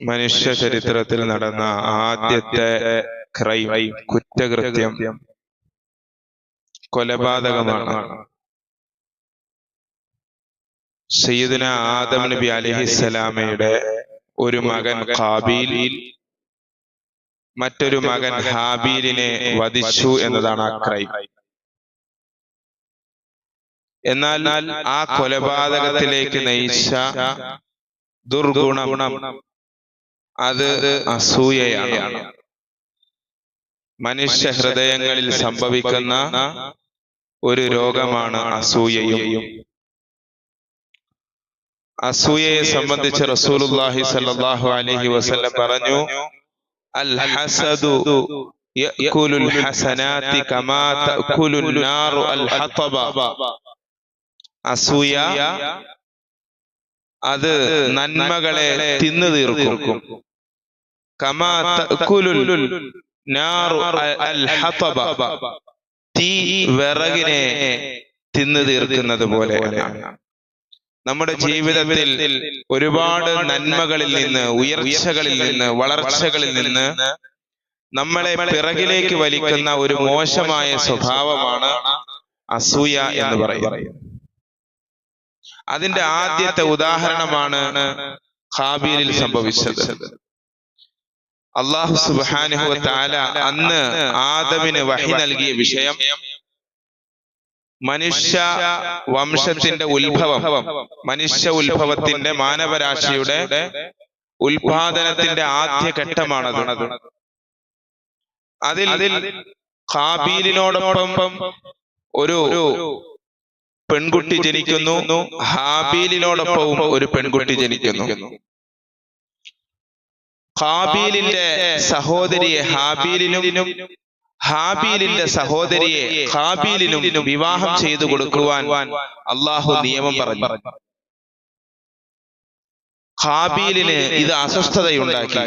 മനുഷ്യ ചരിത്രത്തിൽ നടന്ന ആദ്യത്തെ ക്രൈം കുറ്റകൃത്യം കൊലപാതകമാണ്. സയ്യിദുന ആദം നബി അലഹിസ്സലാമയുടെ ഒരു മകൻ ഖാബീൽ മറ്റൊരു മകൻ ഹാബീലിനെ വധിച്ചു എന്നതാണ് ആ ക്രൈം. എന്നാൽ ആ കൊലപാതകത്തിലേക്ക് നയിച്ച ദുർഗുണം അത് അസൂയയാണ്. മനുഷ്യ ഹൃദയങ്ങളിൽ സംഭവിക്കുന്ന ഒരു രോഗമാണ് അസൂയയും. അസൂയയെ. സംബന്ധിച്ച് റസൂലുള്ളാഹി സ്വല്ലല്ലാഹു അലൈഹി വസല്ലം പറഞ്ഞു അൽ ഹസദു യഅകുലുൽ ഹസനാതി കമാ തഅകുലുൻ നാറു അൽ ഹതബ അസൂയ അത് നന്മകളെ തിന്നു തീർക്കും കമാ തീ വിറകിനെ തിന്നു തീർക്കുന്നത് പോലെ നമ്മുടെ ജീവിതത്തിൽ ഒരുപാട് നന്മകളിൽ നിന്ന് ഉയർച്ചകളിൽ നിന്ന് വളർച്ചകളിൽ നിന്ന് നമ്മളെ പിറകിലേക്ക് വലിക്കുന്ന ഒരു മോശമായ സ്വഭാവമാണ് അസൂയ എന്ന് പറയുന്നത്. അതിന്റെ ആദ്യത്തെ ഉദാഹരണമാണ് ഹാബീലിൽ സംഭവിച്ചത്. അള്ളാഹു സുബാനുഹു താല അന്ന് ആദമിന് വഹി നൽകിയ വിഷയം മനുഷ്യ വംശത്തിന്റെ ഉത്ഭവം. മനുഷ്യ ഉത്ഭവത്തിന്റെ മാനവരാശിയുടെ ഉത്പാദനത്തിന്റെ ആദ്യ ഘട്ടമാണത്. അതിൽ ഹാബീലിനോടൊപ്പം ഒരു പെൺകുട്ടി ജനിക്കുന്നു. ഹാബീലിനോടൊപ്പവും ഒരു പെൺകുട്ടി ജനിക്കുന്നു. ഹാബീലിന്റെ സഹോദരിയെ ഹാബീലിനും ഹാബീലിന്റെ സഹോദരിയെ ഹാബീലിനും വിവാഹം ചെയ്തു കൊടുക്കുവാൻ അള്ളാഹു നിയമം പറഞ്ഞു. ഹാബീലിന് ഇത് അസ്വസ്ഥതയുണ്ടാക്കി.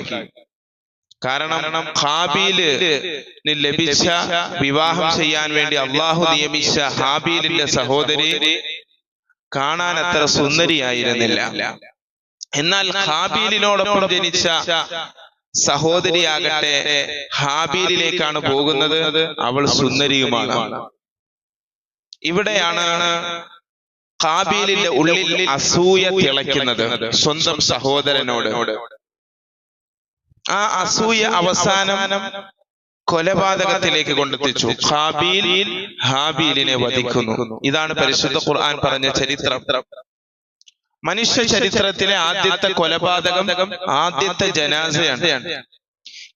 കാരണം ഹാബീൽ ലഭിച്ച വിവാഹം ചെയ്യാൻ വേണ്ടി അള്ളാഹു നിയമിച്ച ഹാബീലിന്റെ സഹോദരി കാണാൻ അത്ര സുന്ദരിയായിരുന്നില്ല. എന്നാൽ ഹാബീലിനോടൊപ്പം ജനിച്ച സഹോദരിയാകട്ടെ ഹാബീലിലേക്കാണ് പോകുന്നത്. അവൾ സുന്ദരിയുമാണ്. ഇവിടെയാണ് ഹാബീലിന്റെ ഉള്ളിൽ അസൂയ തിളയ്ക്കുന്നത്. സ്വന്തം സഹോദരനോട്. ആ അസൂയ അവസാനം കൊലപാതകത്തിലേക്ക് കൊണ്ടെത്തിച്ചു. ഹാബീൽ ഹാബീലിനെ വധിക്കുന്നു. ഇതാണ് പരിശുദ്ധ ഖുർആൻ പറഞ്ഞ ചരിത്രം. മനുഷ്യ ചരിത്രത്തിലെ ആദ്യത്തെ കൊലപാതകം ആദ്യത്തെ ജനാസയാണ്.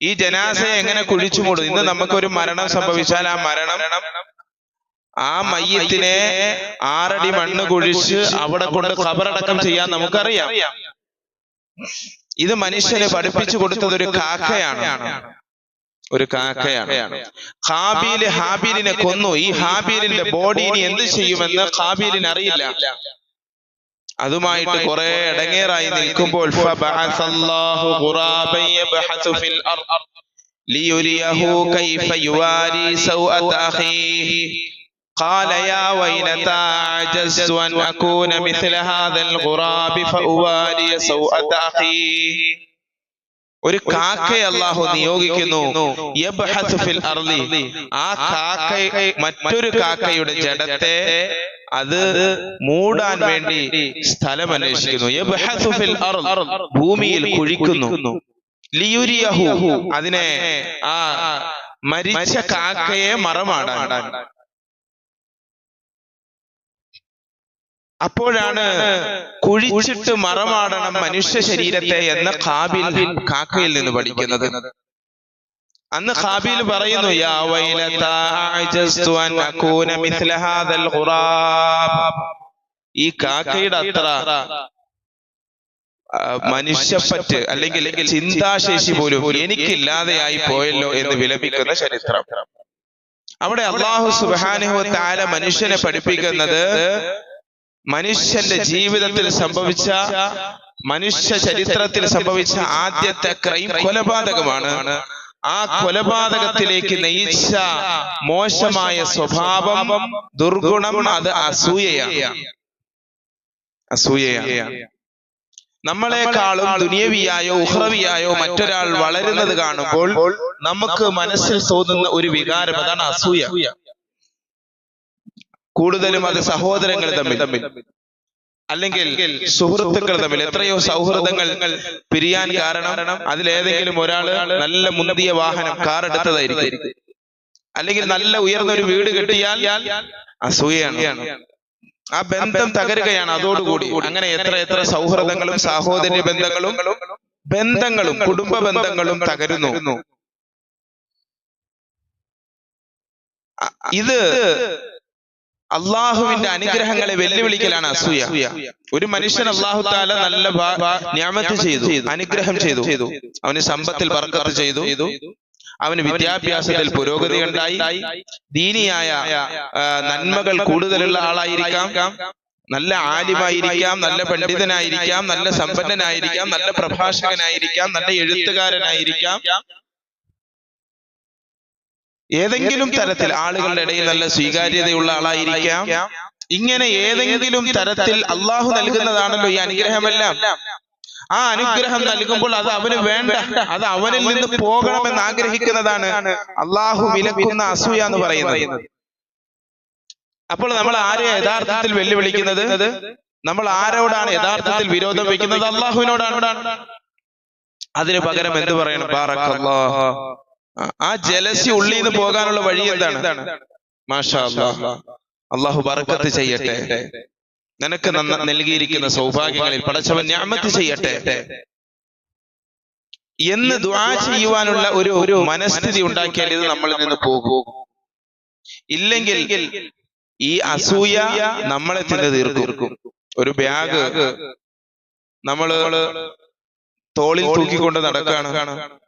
ഈ ജനാസയെ എങ്ങനെ കുഴിച്ചു മൂടും? ഇന്ന് നമുക്കൊരു മരണം സംഭവിച്ചാൽ ആ മരണം ആ മയ്യത്തിനെ ആറടി മണ്ണ് കുഴിച്ച് അവിടെ കൊണ്ട് ഖബറടക്കം ചെയ്യാൻ നമുക്കറിയാം. ഇത് മനുഷ്യനെ പഠിപ്പിച്ചു കൊടുത്തത് ഒരു കാക്കയാണ്. ഒരു കാക്കയാണ്. ഹാബീൽ ഹാബീലിനെ കൊന്നു. ഈ ഹാബീലിന്റെ ബോഡി ഇനി എന്ത് ചെയ്യുമെന്ന് ഹാബീലിന് അറിയില്ല. അതുമായിട്ട് കുറെ ഇടങ്ങേറായി നിൽക്കുമ്പോൾ ലിയുലിയഹു ലിയുരിയഹു കൈഫ യുവാരി സൗഅത അഖീഹി. قال يا ويلتى عجزت أن أكون مثل هذا الغراب فأواري سوءة أخي ഒരു കാക്കയെ അള്ളാഹു നിയോഗിക്കുന്നു യബ്ഹസു ഫിൽ അർളി ആ കാക്ക മറ്റൊരു കാക്കയുടെ ജഡത്തെ അത് മൂടാൻ വേണ്ടി സ്ഥലം അന്വേഷിക്കുന്നു യബ്ഹസു ഫിൽ അർള് ഭൂമിയിൽ കുഴിക്കുന്നു ലിയുരിയഹു അതിനെ ആ മരിച്ച കാക്കയെ മറമാടാൻ അപ്പോഴാണ് കുഴിച്ചിട്ട് മറമാടണം മനുഷ്യ ശരീരത്തെ എന്ന് ഖാബിൽ കാക്കയിൽ നിന്ന് പഠിക്കുന്നത്. അന്ന് ഖാബിൽ പറയുന്നു യാ വൈലതാ അജസ്തു അൻ അകൂന മിസ്ല ഹാദൽ ഖുറാബ്. ഈ കാക്കയുടെ അത്ര മനുഷ്യപ്പറ്റ് അല്ലെങ്കിൽ ചിന്താശേഷി പോലും എനിക്കില്ലാതെയായി പോയല്ലോ എന്ന് വിലപിക്കുന്ന ചരിത്രം. അവിടെ അള്ളാഹു സുബാനുഹു താല മനുഷ്യനെ പഠിപ്പിക്കുന്നത് മനുഷ്യന്റെ ജീവിതത്തിൽ സംഭവിച്ച മനുഷ്യ ചരിത്രത്തിൽ സംഭവിച്ച ആദ്യത്തെ ക്രൈം കൊലപാതകമാണ്. ആ കൊലപാതകത്തിലേക്ക് നയിച്ച മോശമായ സ്വഭാവം ദുർഗുണം അത് അസൂയയാണ്. അസൂയയാണ്. നമ്മളെക്കാളും ദുനിയവിയായോ ഉഹ്രവിയായോ മറ്റൊരാൾ വളരുന്നത് കാണുമ്പോൾ നമുക്ക് മനസ്സിൽ തോന്നുന്ന ഒരു വികാരം അതാണ് അസൂയ. കൂടുതലും അത് സഹോദരങ്ങൾ തമ്മിൽ. അല്ലെങ്കിൽ സുഹൃത്തുക്കൾ തമ്മിൽ. എത്രയോ സൗഹൃദങ്ങൾ പിരിയാൻ കാരണം അതിലേതെങ്കിലും ഒരാൾ നല്ല മുന്തിയ വാഹനം കാർ എടുത്തതായിരിക്കും. അല്ലെങ്കിൽ നല്ല ഉയർന്ന ഒരു വീട് കിട്ടിയാൽ അസൂയാണ് ആ ബന്ധം തകരുകയാണ് അതോടുകൂടി. അങ്ങനെ എത്ര എത്ര സൗഹൃദങ്ങളും സാഹോദര്യ ബന്ധങ്ങളും ബന്ധങ്ങളും കുടുംബ ബന്ധങ്ങളും തകരുന്നു. ഇത് അള്ളാഹുവിന്റെ അനുഗ്രഹങ്ങളെ വെല്ലുവിളിക്കലാണ് അസൂയ. ഒരു മനുഷ്യൻ അള്ളാഹു താല നല്ല ഞാമത്ത് ചെയ്തു. അനുഗ്രഹം ചെയ്തു. അവന് സമ്പത്തിൽ ബർക്കത്ത് ചെയ്തു. അവന് വിദ്യാഭ്യാസത്തിൽ പുരോഗതി ഉണ്ടായി ദീനിയായ നന്മകൾ കൂടുതലുള്ള ആളായിരിക്കാം. നല്ല ആലിമായിരിക്കാം. നല്ല പണ്ഡിതനായിരിക്കാം. നല്ല സമ്പന്നനായിരിക്കാം. നല്ല പ്രഭാഷകനായിരിക്കാം. നല്ല എഴുത്തുകാരനായിരിക്കാം. ഏതെങ്കിലും തരത്തിൽ ആളുകളുടെ ഇടയിൽ നല്ല സ്വീകാര്യതയുള്ള ആളായിരിക്കാം. ഇങ്ങനെ ഏതെങ്കിലും തരത്തിൽ അള്ളാഹു നൽകുന്നതാണല്ലോ ഈ അനുഗ്രഹമെല്ലാം. ആ അനുഗ്രഹം നൽകുമ്പോൾ അത് അവന് വേണ്ട. അത് അവനിൽ നിന്ന് പോകണമെന്ന് ആഗ്രഹിക്കുന്നതാണ് അള്ളാഹു വിലക്കുന്ന അസൂയ എന്ന് പറയുന്നത്. അപ്പോൾ നമ്മൾ ആരെ യഥാർത്ഥത്തിൽ വെല്ലുവിളിക്കുന്നത്? നമ്മൾ ആരോടാണ് യഥാർത്ഥത്തിൽ വിരോധം വെക്കുന്നത്? അള്ളാഹുവിനോടാണ്. അതിന് പകരം എന്ത് പറയണം. ആ- ജലസി ഉള്ളിൽ നിന്ന് പോകാനുള്ള വഴി എന്താണ്? മാഷാ. അള്ളാഹു ബറക്കത്ത് ചെയ്യട്ടെ. നിനക്ക് നൽകിയിരിക്കുന്ന സൗഭാഗ്യങ്ങളിൽ പടച്ചവൻ ഞാമത്ത് ചെയ്യട്ടെ. എന്ന് ദ്വാ ചെയ്യുവാനുള്ള ഒരു ഒരു മനസ്ഥിതി ഉണ്ടാക്കിയാൽ ഇത് നമ്മളിൽ നിന്ന് പോകും. ഇല്ലെങ്കിൽ ഈ അസൂയ നമ്മളെ തന്നെ തീർക്കും. ഒരു ബാഗ് നമ്മൾ തോളിൽ തൂക്കിക്കൊണ്ട് നടക്കുകയാണ്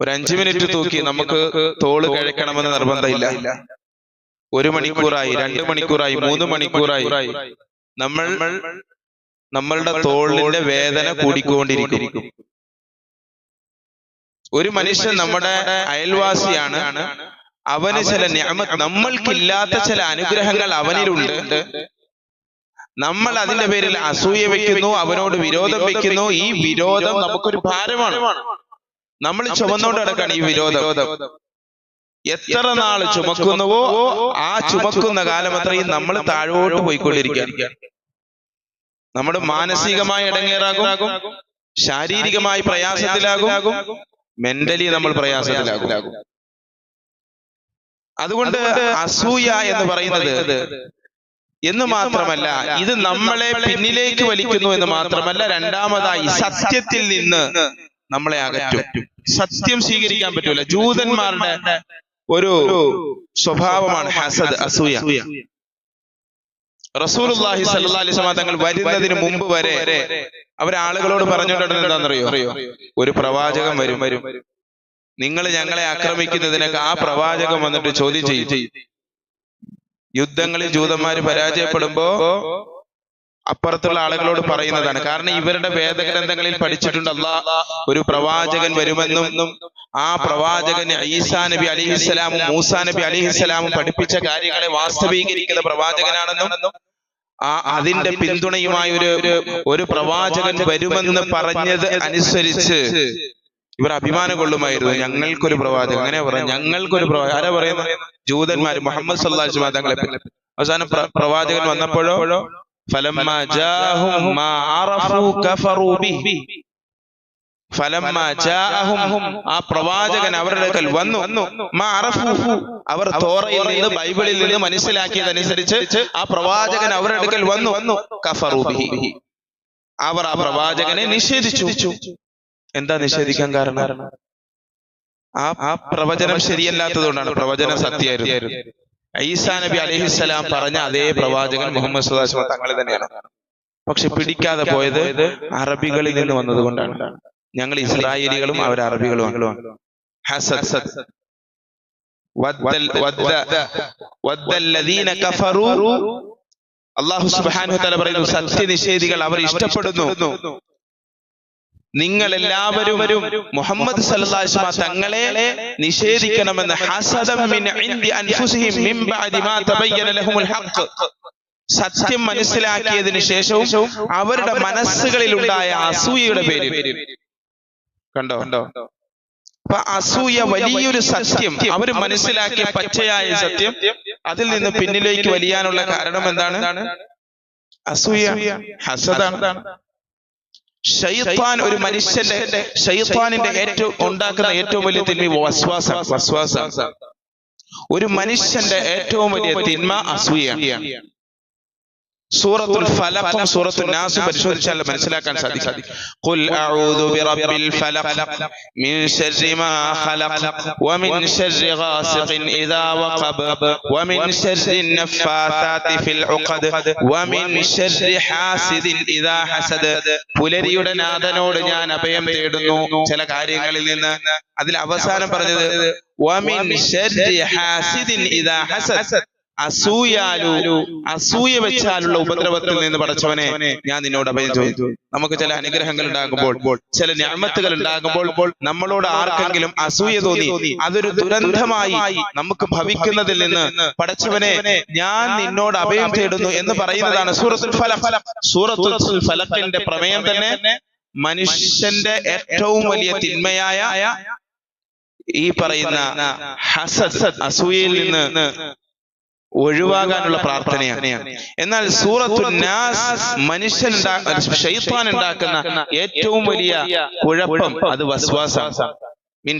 ഒരു അഞ്ചു മിനിറ്റ് തൂക്കി നമുക്ക് തോൾ കഴിക്കണമെന്ന് നിർബന്ധമില്ല. ഒരു മണിക്കൂറായി രണ്ട് മണിക്കൂറായി മൂന്ന് മണിക്കൂറായി നമ്മൾ നമ്മളുടെ തോളിന്റെ വേദന കൂടിക്കൊണ്ടിരിക്കും. ഒരു മനുഷ്യൻ നമ്മുടെ അയൽവാസിയാണ്. അവന് ചില നമ്മൾക്കില്ലാത്ത ചില അനുഗ്രഹങ്ങൾ അവനിലുണ്ട്. നമ്മൾ അതിന്റെ പേരിൽ അസൂയ വെക്കുന്നു അവനോട് വിരോധം വെക്കുന്നു. ഈ വിരോധം നമുക്കൊരു ഭാരമാണ്. നമ്മൾ ചുമന്നുകൊണ്ട് നടക്കാണ് ഈ വിരോധം. എത്ര നാൾ ചുമക്കുന്നുവോ ആ ചുമക്കുന്ന കാലം അത്രയും നമ്മൾ താഴോട്ട് പോയിക്കൊണ്ടിരിക്കുക നമ്മുടെ മാനസികമായി ഇടങ്ങേറാകും ശാരീരികമായി പ്രയാസത്തിലാകും മെന്റലി നമ്മൾ പ്രയാസത്തിലാകും. അതുകൊണ്ട് അസൂയ എന്ന് പറയുന്നത് എന്ന് മാത്രമല്ല ഇത് നമ്മളെ പിന്നിലേക്ക് വലിക്കുന്നു എന്ന് മാത്രമല്ല രണ്ടാമതായി സത്യത്തിൽ നിന്ന് നമ്മളെ അകറ്റും. സത്യം സ്വീകരിക്കാൻ പറ്റൂല. ജൂതന്മാരുടെ ഒരു സ്വഭാവമാണ് ഹസദ് അസൂയ. റസൂലുള്ളാഹി സ്വല്ലല്ലാഹി അലൈഹി വസല്ലം തങ്ങൾ വരുന്നതിന് മുമ്പ് വരെ അവരാളുകളോട് പറഞ്ഞുകൊണ്ടിരുന്നത് എന്താണെന്നറിയോ? അറിയോ ഒരു പ്രവാചകൻ വരും. വരും നിങ്ങൾ ഞങ്ങളെ ആക്രമിക്കുന്നതിനൊക്കെ ആ പ്രവാചകൻ വന്നിട്ട് ചോദ്യം ചെയ്യും. യുദ്ധങ്ങളിൽ ജൂതന്മാര് പരാജയപ്പെടുമ്പോ അപ്പുറത്തുള്ള ആളുകളോട് പറയുന്നതാണ്. കാരണം ഇവരുടെ വേദഗ്രന്ഥങ്ങളിൽ പഠിച്ചിട്ടുണ്ട് അല്ലാ ഒരു പ്രവാചകൻ വരുമെന്നും ആ പ്രവാചകൻ ഈസാ നബി അലിഹിസ്സലാമും മൂസാ നബി അലിഹിസ്സലാമും പഠിപ്പിച്ച കാര്യങ്ങളെ വാസ്തവീകരിക്കുന്ന പ്രവാചകനാണെന്നും ആ അതിന്റെ പിന്തുണയുമായി ഒരു ഒരു പ്രവാചകൻ വരുമെന്ന് പറഞ്ഞത് അനുസരിച്ച് ഇവർ അഭിമാനം കൊള്ളുമായിരുന്നു ഞങ്ങൾക്കൊരു പ്രവാചകൻ. അങ്ങനെ പറയാം? ഞങ്ങൾക്കൊരു പ്രവാചകൻ. ആരാ പറയുന്നത് ജൂതന്മാര്. മുഹമ്മദ് വസല്ലം തങ്ങളെ അവസാനം പ്രവാചകൻ വന്നപ്പോഴോ? فلما جاءهم ما عرفوا كفروا به فلما جاءهم ആ പ്രവാചകൻ അവരുടെ അടുക്കൽ വന്നു മാ അറഫു അവർ തോറയിൽ നിന്ന് ബൈബിളിൽ നിന്ന് മനസ്സിലാക്കിയതനുസരിച്ച് ആ പ്രവാചകൻ അവരുടെ അടുക്കൽ വന്നു കഫറു ബിഹി അവർ ആ പ്രവാചകനെ നിഷേധിച്ചു എന്താ നിഷേധിക്കാൻ കാരണം ആ ആ പ്രവചനം ശരിയല്ലാത്തതുകൊണ്ടാണ് പ്രവചനം സത്യമായിരുന്നു ഈസാ നബി അലഹിസ്സലാം പറഞ്ഞ അതേ പ്രവാചകൻ മുഹമ്മദ് സുദാസ് തങ്ങൾ തന്നെയാണ്. പക്ഷെ പിടിക്കാതെ പോയത് അറബികളിൽ നിന്ന് വന്നതുകൊണ്ടാണ്. ഞങ്ങൾ ഇസ്രായേലികളും അവർ അറബികളുമാണ് അള്ളാഹു തആല പറയുന്നു സത്യനിഷേധികൾ അവർ ഇഷ്ടപ്പെടുന്നു. നിങ്ങൾ എല്ലാവരും മുഹമ്മദ് സല്ലല്ലാഹു തങ്ങളെ നിഷേധിക്കണമെന്ന് ഹസദം മിൻ ഇൻദി അൻഫുസിഹിം മിൻ ബഅദി മാ തബയ്യന ഹഖ്. സത്യം മനസ്സിലാക്കിയതിനു ശേഷവും അവരുടെ മനസ്സുകളിൽ ഉണ്ടായ അസൂയയുടെ പേര് കണ്ടോ? കണ്ടോ? അപ്പൊ അസൂയ വലിയൊരു സത്യം. അവർ മനസ്സിലാക്കിയ പച്ചയായ സത്യം. അതിൽ നിന്ന് പിന്നിലേക്ക് വലിയാനുള്ള കാരണം എന്താണ്? അസൂയ. ഹസദാണ്. ഷൈത്താൻ ഒരു മനുഷ്യന്റെ ഷൈത്താനിന്റെ ഏറ്റവും ഉണ്ടാക്കുന്ന ഏറ്റവും വലിയ തിന്മ വസ്വാസം വസ്വാസം. ഒരു മനുഷ്യന്റെ ഏറ്റവും വലിയ തിന്മ അസൂയാണ് സൂറത്തുൽ ഫലഖും സൂറത്തുൽ നാസും പരിശോധിച്ചാൽ മനസ്സിലാക്കാൻ സാധിക്കും ഖുൽ അഊദു ബിറബ്ബിൽ ഫലഖ് മിൻ ശർരി മാ ഖലഖ് വമിൻ ശർരി ഗാസിഖിൻ ഇദാ വഖബ വമിൻ ശർരി നഫാതാതി ഫിൽ ഉഖദ് വമിൻ ശർരി ഹാസിദിൻ ഇദാ ഹസദ് പുലരിയുടെ നാഥനോട് ഞാൻ അഭയം തേടുന്നു ചില കാര്യങ്ങളിൽ നിന്ന് അതിൽ അവസാനം പറഞ്ഞത് വമിൻ ശർരി ഹാസിദിൻ ഇദാ ഹസദ് അസൂയാലു അസൂയ വെച്ചാലുള്ള ഉപദ്രവത്തിൽ നിന്ന് പടച്ചവനെ ഞാൻ നിന്നോട് അഭയം ചോദിച്ചു. നമുക്ക് ചില അനുഗ്രഹങ്ങൾ ഉണ്ടാകുമ്പോൾ ചില ഞാമത്തുകൾ ഉണ്ടാകുമ്പോൾ നമ്മളോട് ആർക്കെങ്കിലും അസൂയ തോന്നി അതൊരു ദുരന്തമായി നമുക്ക് ഭവിക്കുന്നതിൽ നിന്ന് പടച്ചവനെ ഞാൻ നിന്നോട് അഭയം തേടുന്നു എന്ന് പറയുന്നതാണ് സൂറത്തുൽ ഫലം. സൂറത്തുൽ ഫലത്തിന്റെ പ്രമേയം തന്നെ മനുഷ്യന്റെ ഏറ്റവും വലിയ തിന്മയായ ഈ പറയുന്ന ഹസസ് അസൂയയിൽ നിന്ന് ഒഴിവാകാനുള്ള പ്രാർത്ഥനയാണ്. എന്നാൽ സൂറത്തു നാസ് മനുഷ്യൻ ഷെയ്ത്താൻ ഉണ്ടാക്കുന്ന ഏറ്റവും വലിയ കുഴപ്പം അത് വസ്വാസം മിൻ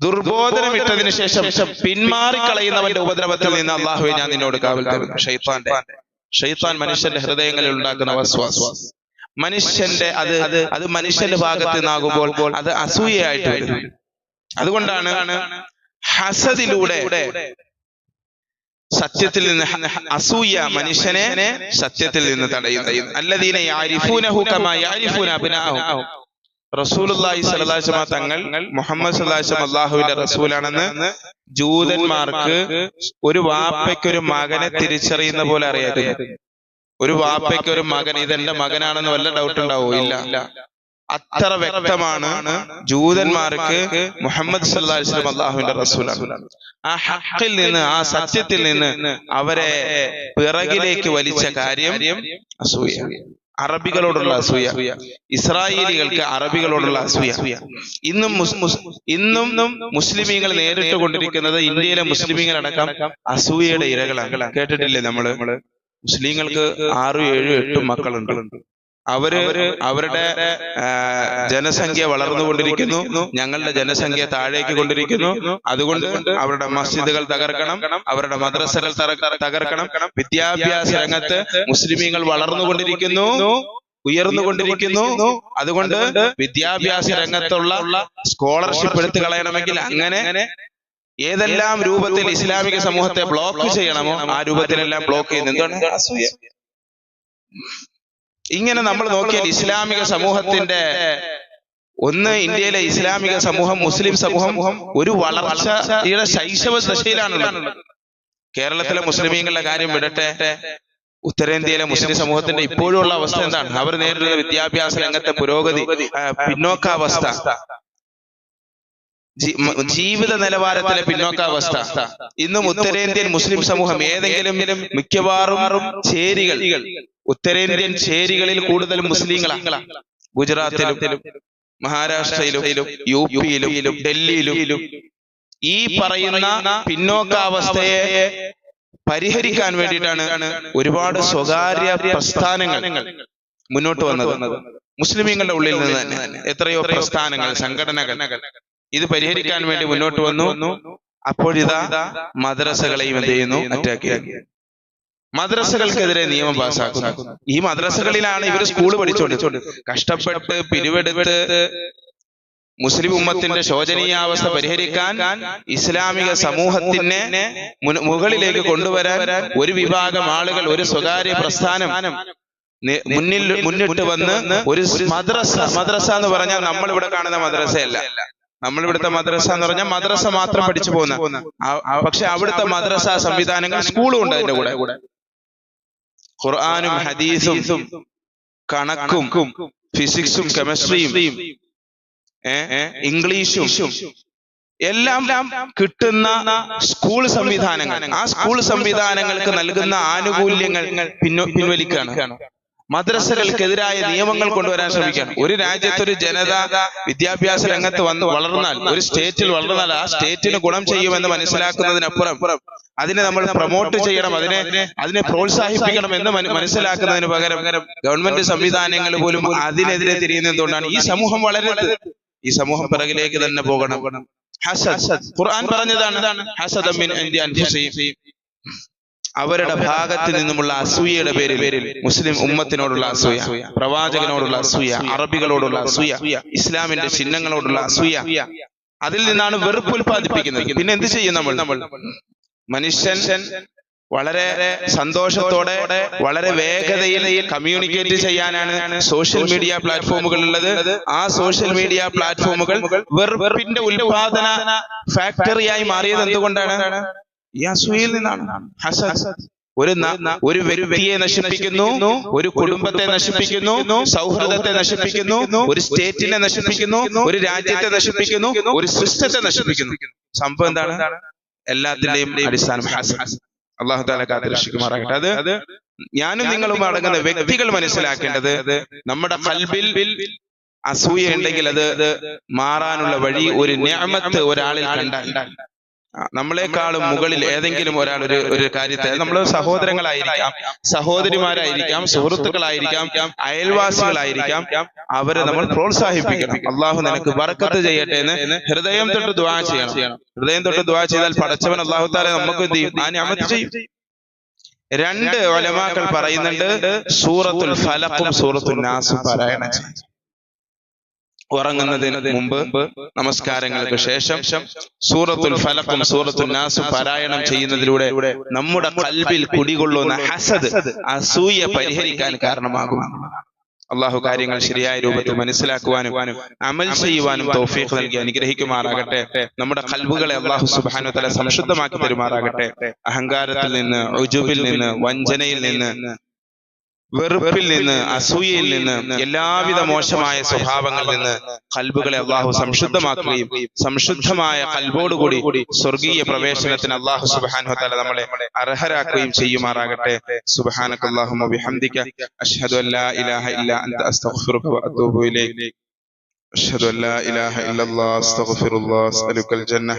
ദുർബോധനം ഇട്ടതിന് ശേഷം പിന്മാറിക്കളയുന്നവന്റെ ഉപദ്രവത്തിൽ നിന്ന് അള്ളാഹുവെ ഞാൻ നിന്നോട് കാവൽ തരുന്നു. ഷെയ്ത്താന്റെ ഷെയ്ത്താൻ മനുഷ്യന്റെ ഹൃദയങ്ങളിൽ ഉണ്ടാക്കുന്ന വസ്വാസം. മനുഷ്യന്റെ അത് അത് മനുഷ്യന്റെ ഭാഗത്ത് നിന്നാകുമ്പോൾ അത് അസൂയയായിട്ട് വരും. അതുകൊണ്ടാണ് ഹസദിലൂടെ സത്യത്തിൽ നിന്ന് അസൂയ മനുഷ്യനെ സത്യത്തിൽ നിന്ന് തടയുന്നു. അല്ലദീന തങ്ങൾ മുഹമ്മദ് വസല്ലം റസൂലാണെന്ന് ജൂതന്മാർക്ക് ഒരു വാപ്പയ്ക്കൊരു മകനെ തിരിച്ചറിയുന്ന പോലെ അറിയാതെ ഒരു വാപ്പയ്ക്കൊരു മകൻ ഇതെന്റെ മകനാണെന്ന് വല്ല ഡൗട്ട് ഉണ്ടാവോ? ഇല്ല. അത്ര വ്യക്തമാണ് ജൂതന്മാർക്ക് മുഹമ്മദ് സല്ലാസ്ലം അല്ലാഹുവിന്റെ റസൂലാണ്. ആ ഹക്കിൽ നിന്ന് ആ സത്യത്തിൽ നിന്ന് അവരെ പിറകിലേക്ക് വലിച്ച കാര്യം അസൂയ. അറബികളോടുള്ള അസൂയ. ഇസ്രായേലികൾക്ക് അറബികളോടുള്ള അസൂയ. ഇന്നും ഇന്നും മുസ്ലിമീങ്ങൾ നേരിട്ട് കൊണ്ടിരിക്കുന്നത് ഇന്ത്യയിലെ മുസ്ലിമീങ്ങളടക്കം അസൂയയുടെ ഇരകളാണ്. കേട്ടിട്ടില്ലേ നമ്മൾ? മുസ്ലിങ്ങൾക്ക് ആറും ഏഴും എട്ടും മക്കളുണ്ട്. അവർ അവരുടെ ജനസംഖ്യ വളർന്നുകൊണ്ടിരിക്കുന്നു ഞങ്ങളുടെ ജനസംഖ്യ താഴേക്ക് കൊണ്ടിരിക്കുന്നു. അതുകൊണ്ട് അവരുടെ മസ്ജിദുകൾ തകർക്കണം. അവരുടെ മദ്രസകൾ തകർക്കണം. വിദ്യാഭ്യാസ രംഗത്ത് മുസ്ലിമീങ്ങൾ വളർന്നുകൊണ്ടിരിക്കുന്നു ഉയർന്നുകൊണ്ടിരിക്കുന്നു അതുകൊണ്ട് വിദ്യാഭ്യാസ രംഗത്തുള്ള സ്കോളർഷിപ്പ് എടുത്തു കളയണമെങ്കിൽ അങ്ങനെ ഏതെല്ലാം രൂപത്തിൽ ഇസ്ലാമിക സമൂഹത്തെ ബ്ലോക്ക് ചെയ്യണമോ? ആ രൂപത്തിലെല്ലാം ബ്ലോക്ക് ചെയ്യുന്നു എന്താണ് അസൂയ. ഇങ്ങനെ നമ്മൾ നോക്കിയാൽ ഇസ്ലാമിക സമൂഹത്തിന്റെ ഒന്ന് ഇന്ത്യയിലെ ഇസ്ലാമിക സമൂഹം മുസ്ലിം സമൂഹം ഒരു വളർച്ചയുടെ ശൈശവ ദശയിലാണുള്ളത് കേരളത്തിലെ മുസ്ലിമീങ്ങളുടെ കാര്യം വിടട്ടെ. ഉത്തരേന്ത്യയിലെ മുസ്ലിം സമൂഹത്തിന്റെ ഇപ്പോഴുള്ള അവസ്ഥ എന്താണ്? അവർ നേരിടുന്ന വിദ്യാഭ്യാസ രംഗത്തെ പുരോഗതി പിന്നോക്കാവസ്ഥ. ജീവിത നിലവാരത്തിലെ പിന്നോക്കാവസ്ഥ. ഇന്നും ഉത്തരേന്ത്യൻ മുസ്ലിം സമൂഹം ഏതെങ്കിലും മിക്കവാറും ചേരികൾ. ഉത്തരേന്ത്യൻ ചേരികളിൽ കൂടുതൽ മുസ്ലിങ്ങളാണ് ഗുജറാത്തിലും മഹാരാഷ്ട്രയിലും യു പിയിലും ഡൽഹിയിലും. ഈ പറയുന്ന പിന്നോക്കാവസ്ഥയെ പരിഹരിക്കാൻ വേണ്ടിയിട്ടാണ് ഒരുപാട് സ്വകാര്യ പ്രസ്ഥാനങ്ങൾ മുന്നോട്ട് വന്നത്. മുസ്ലിമീങ്ങളുടെ ഉള്ളിൽ നിന്ന് തന്നെ. എത്രയോ പ്രസ്ഥാനങ്ങൾ സംഘടനകൾ ഇത് പരിഹരിക്കാൻ വേണ്ടി മുന്നോട്ട് വന്നു. അപ്പോഴിതാ മദ്രസകളെയും എന്ത് ചെയ്യുന്നു? അറ്റാക്ക് മദ്രസകൾക്കെതിരെ നിയമം പാസ്സാക്കുന്നു ഈ മദ്രസകളിലാണ് ഇവർ സ്കൂൾ പഠിച്ചോണ്ട് കഷ്ടപ്പെട്ട് പിരിവെടുത്ത് മുസ്ലിം ഉമ്മത്തിന്റെ ശോചനീയാവസ്ഥ പരിഹരിക്കാൻ ഇസ്ലാമിക സമൂഹത്തിനെ മുകളിലേക്ക് കൊണ്ടുവരാൻ ഒരു വിഭാഗം ആളുകൾ ഒരു സ്വകാര്യ പ്രസ്ഥാനം മുന്നിൽ മുന്നിട്ട് വന്ന് ഒരു മദ്രസ മദ്രസ എന്ന് പറഞ്ഞാൽ നമ്മൾ ഇവിടെ കാണുന്ന മദ്രസയല്ല. നമ്മൾ ഇവിടുത്തെ മദ്രസ എന്ന് പറഞ്ഞാൽ മദ്രസ മാത്രം പഠിച്ചു പോകുന്ന പക്ഷെ അവിടുത്തെ മദ്രസ സംവിധാനങ്ങൾ സ്കൂളും ഉണ്ട് അതിന്റെ കൂടെ. ഖുർആാനും ഹദീസും കണക്കും ഫിസിക്സും കെമിസ്ട്രിയും ഇംഗ്ലീഷും എല്ലാം കിട്ടുന്ന സ്കൂൾ സംവിധാനങ്ങൾ. ആ സ്കൂൾ സംവിധാനങ്ങൾക്ക് നൽകുന്ന ആനുകൂല്യങ്ങൾ പിൻവലിക്കുകയാണ് മദ്രസകൾക്കെതിരായ നിയമങ്ങൾ കൊണ്ടുവരാൻ ശ്രമിക്കുകയാണ് ഒരു രാജ്യത്ത് ഒരു ജനത വിദ്യാഭ്യാസ രംഗത്ത് വന്ന് വളർന്നാൽ ഒരു സ്റ്റേറ്റിൽ വളർന്നാൽ ആ സ്റ്റേറ്റിന് ഗുണം ചെയ്യുമെന്ന് മനസ്സിലാക്കുന്നതിനപ്പുറം അതിനെ നമ്മൾ പ്രൊമോട്ട് ചെയ്യണം. അതിനെ അതിനെ പ്രോത്സാഹിപ്പിക്കണം എന്ന് മന- മനസ്സിലാക്കുന്നതിന് പകരം ഗവൺമെന്റ് സംവിധാനങ്ങൾ പോലും അതിനെതിരെ തിരിയുന്നത് എന്തുകൊണ്ടാണ് ഈ സമൂഹം വളരരുത് ഈ സമൂഹം പിറകിലേക്ക് തന്നെ പോകണം. ഹസദ്. ഖുർആൻ പറഞ്ഞതാണ് ഹസദ്. അവരുടെ ഭാഗത്ത് നിന്നുമുള്ള അസൂയയുടെ പേരിൽ മുസ്ലിം ഉമ്മത്തിനോടുള്ള അസൂയ പ്രവാചകനോടുള്ള അസൂയ അറബികളോടുള്ള അസൂയ ഇസ്ലാമിന്റെ ചിഹ്നങ്ങളോടുള്ള അസൂയ. അതിൽ നിന്നാണ് വെറുപ്പ് ഉൽപ്പാദിപ്പിക്കുന്നത്. പിന്നെ എന്ത് ചെയ്യും നമ്മൾ? നമ്മൾ? മനുഷ്യൻ വളരെ സന്തോഷത്തോടെ വളരെ വേഗതയിൽ കമ്മ്യൂണിക്കേറ്റ് ചെയ്യാനാണ് സോഷ്യൽ മീഡിയ പ്ലാറ്റ്ഫോമുകൾ ഉള്ളത്. ആ സോഷ്യൽ മീഡിയ പ്ലാറ്റ്ഫോമുകൾ വെറുപ്പിന്റെ ഉൽപാദന ഫാക്ടറിയായി മാറിയത് എന്തുകൊണ്ടാണ്? ഈ നിന്നാണ്. ഹസദ്. ഒരു ഒരു വ്യക്തിയെ നശിപ്പിക്കുന്നു ഒരു കുടുംബത്തെ നശിപ്പിക്കുന്നു സൗഹൃദത്തെ നശിപ്പിക്കുന്നു ഒരു സ്റ്റേറ്റിനെ നശിപ്പിക്കുന്നു ഒരു രാജ്യത്തെ നശിപ്പിക്കുന്നു ഒരു സിസ്റ്റത്തെ നശിപ്പിക്കുന്നു. സംഭവം എന്താണ്? എല്ലാത്തിന്റെയും അടിസ്ഥാനം അള്ളാഹു താല കാത്തിരക്ഷിക്കുമാറാകട്ടെ. അത് ഞാനും നിങ്ങളും അടങ്ങുന്ന വ്യക്തികൾ മനസ്സിലാക്കേണ്ടത് നമ്മുടെ കൽബിൽ അസൂയ ഉണ്ടെങ്കിൽ അത് മാറാനുള്ള വഴി ഒരു ഞാമത്ത് ഒരാളിൽ കണ്ടാൽ. നമ്മളെക്കാളും മുകളിൽ ഏതെങ്കിലും ഒരാൾ ഒരു ഒരു കാര്യത്തെ നമ്മൾ സഹോദരങ്ങളായിരിക്കാം സഹോദരിമാരായിരിക്കാം സുഹൃത്തുക്കളായിരിക്കാം അയൽവാസികളായിരിക്കാം അവരെ നമ്മൾ പ്രോത്സാഹിപ്പിക്കണം. അള്ളാഹു നിനക്ക് വറക്കത്ത് ചെയ്യട്ടെ എന്ന് ഹൃദയം തൊട്ട് ദ്വാ ചെയ്യണം. ഹൃദയം തൊട്ട് ദ്വാ ചെയ്താൽ പടച്ചവൻ അള്ളാഹു താല നമുക്ക് എന്ത് ചെയ്യും? ആ ഞാമത്ത് ചെയ്യും. രണ്ട് ഒലമാക്കൾ പറയുന്നുണ്ട് സൂറത്തുൽ ഫലഖും സൂറത്തുൽ നാസും പാരായണം ചെയ്യും. ഉറങ്ങുന്നതിന് മുമ്പ് നമസ്കാരങ്ങൾക്ക് ശേഷം സൂറത്തുൽ ഫലക്കും സൂറത്തുൽ നാസും പാരായണം ചെയ്യുന്നതിലൂടെ നമ്മുടെ കൽബിൽ കുടികൊള്ളുന്ന ഹസദ് അസൂയ പരിഹരിക്കാൻ കാരണമാകും. അള്ളാഹു കാര്യങ്ങൾ ശരിയായ രൂപത്തിൽ മനസ്സിലാക്കുവാനും അമൽ ചെയ്യുവാനും തൗഫീഖ് നൽകി അനുഗ്രഹിക്കുമാറാകട്ടെ. നമ്മുടെ കൽബുകളെ അള്ളാഹു സുബാനു തല സംശുദ്ധമാക്കി തരുമാറാകട്ടെ. അഹങ്കാരത്തിൽ നിന്ന് ഉജുബിൽ നിന്ന് വഞ്ചനയിൽ നിന്ന് വെറുപ്പിൽ നിന്ന് അസൂയയിൽ നിന്ന് എല്ലാവിധ മോശമായ സ്വഭാവങ്ങളിൽ നിന്ന് കൽബുകളെ അള്ളാഹു സംശുദ്ധമാക്കുകയും സംശുദ്ധമായ കൽബോടുകൂടി സ്വർഗീയ പ്രവേശനത്തിന് അള്ളാഹു സുബാനു തല നമ്മളെ അർഹരാക്കുകയും ചെയ്യുമാറാകട്ടെ. സുബാനക ബിഹംദിക. അഷ്ഹദു അല്ലാ ഇലാഹ ഇല്ല അൻത. അസ്തഗ്ഫിറുക വഅതൂബു ഇലൈക്. അഷ്ഹദു അല്ലാ ഇലാഹ ഇല്ലല്ലാഹ് അസ്തഗ്ഫിറുല്ലാഹ് അസ്അലുക്കൽ ജന്നഹ.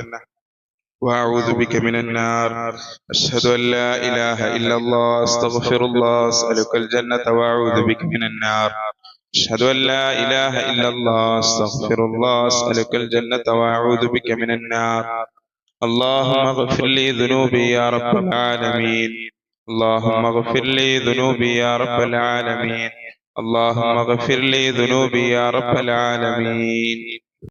وأعوذ بك من النار أشهد أن لا إله إلا الله أستغفر الله أسألك الجنة وأعوذ بك من النار أشهد أن لا إله إلا الله أستغفر الله أسألك الجنة وأعوذ بك من النار اللهم اغفر لي ذنوبي يا رب العالمين اللهم اغفر لي ذنوبي يا رب العالمين اللهم اغفر لي ذنوبي يا رب العالمين